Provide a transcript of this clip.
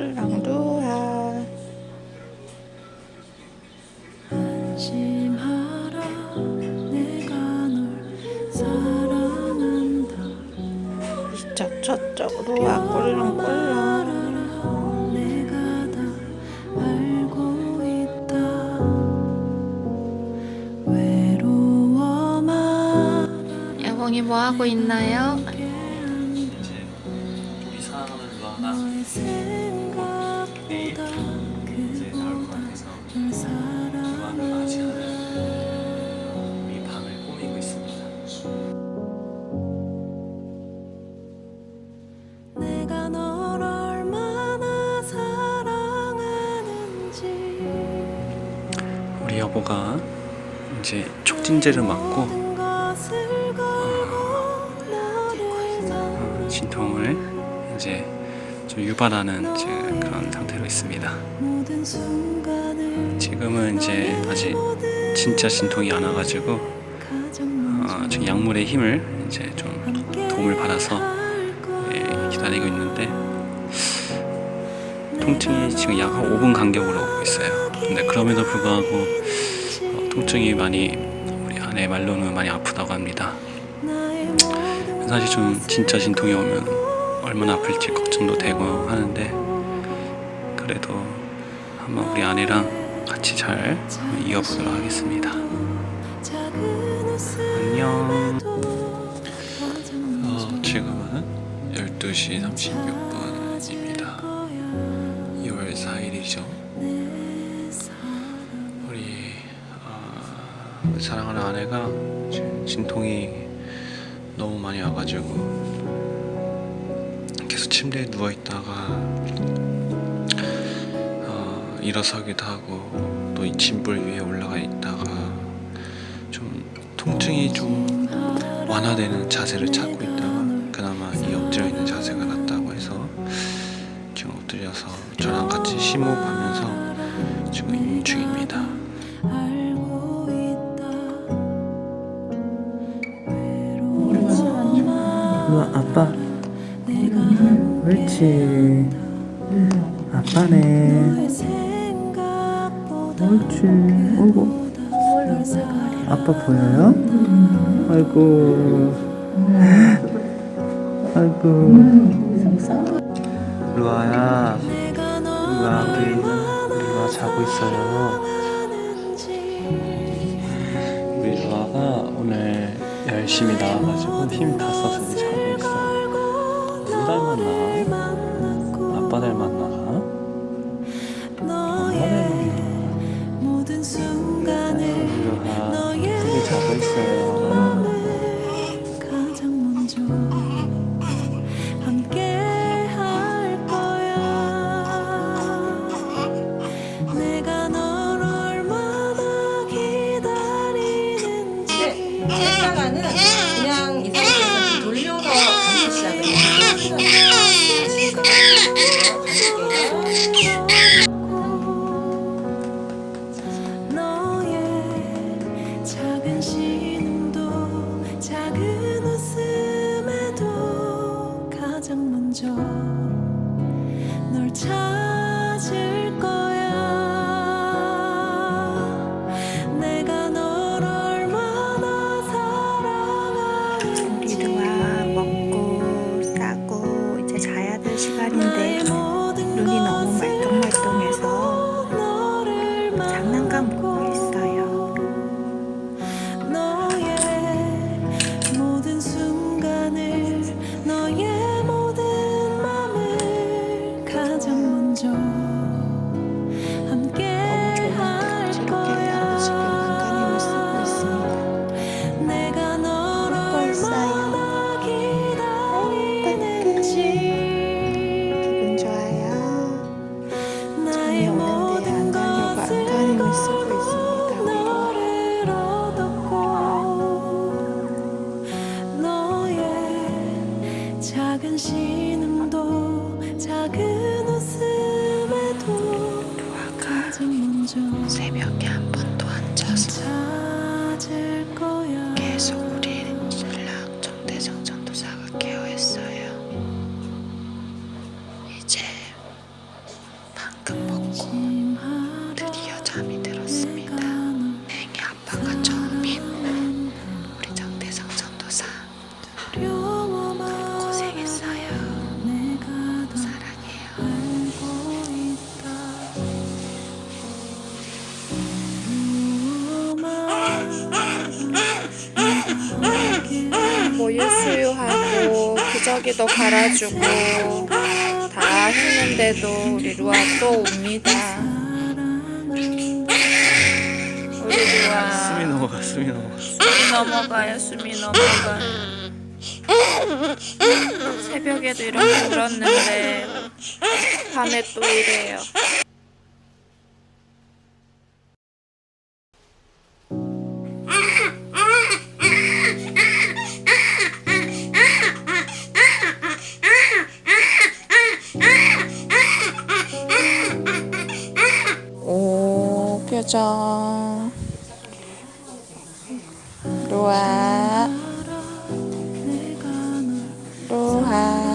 꿀랑 루아 안심하라 내가 널 사랑한다. 진짜 저쪽 루아 꿀랑 꿀랑 알아라 내가 다 알고 있다. 외로워만 여봉이 뭐 하고 있나요? 이제 우리 사랑하는 루아나 너의 생각보다 이제 나올 것 같아서 널 루아를 맞이하는 밤을 꾸미고 있습니다. 내가 널 얼마나 사랑하는지 우리 여보가 이제 촉진제를 맞고 어, 진통을 이제 좀 유발하는 그런 있습니다. 지금은 이제 아직 진짜 진통이 안 와가지고 어, 지금 약물의 힘을 이제 좀 도움을 받아서 예, 기다리고 있는데 통증이 지금 약 한 5분 간격으로 오고 있어요. 근데 그럼에도 불구하고 어, 통증이 많이 우리 아내 말로는 많이 아프다고 합니다. 사실 좀 진짜 진통이 오면 얼마나 아플지 걱정도 되고 한번 우리 아내랑 같이 잘 이어보도록 하겠습니다. 안녕. 어, 지금은 12시 36분입니다. 2월 4일이죠. 우리 어, 사랑하는 아내가 진통이 너무 많이 와가지고 계속 침대에 누워 있다가 어, 일어서기도 하고 또 이 짐불 위에 올라가 있다가 좀 통증이 좀 완화되는 자세를 찾고 있다가 그나마 이 엎드려 있는 자세가 낫다고 해서 지금 엎드려서 저랑 같이 심호흡하면서 지금 있는 중입니다. 외로워만 루아 아빠 내가 옳지 아빠네 옳지. 어이구. 아빠 보여요? 아이고. 아이고. 루아야 루아 우리. 루아 자고 있어요. 우리 루아가 오늘 열심히 나와가지고 힘 다 써서 자고 있어. 누구 닮았나? 장난감 작은 신음도 작은 웃음에도 가장 먼저 새벽에 한 번도 안 자서 기저귀도 갈아주고 다 했는데도 우리 루아 또 옵니다. 우리 루아 숨이 넘어가 숨이 넘어가 숨이 넘어가요, 숨이 넘어가요. 새벽에도 이렇게 울었는데 밤에 또 이래요. 오, 표정. 루아. 루아.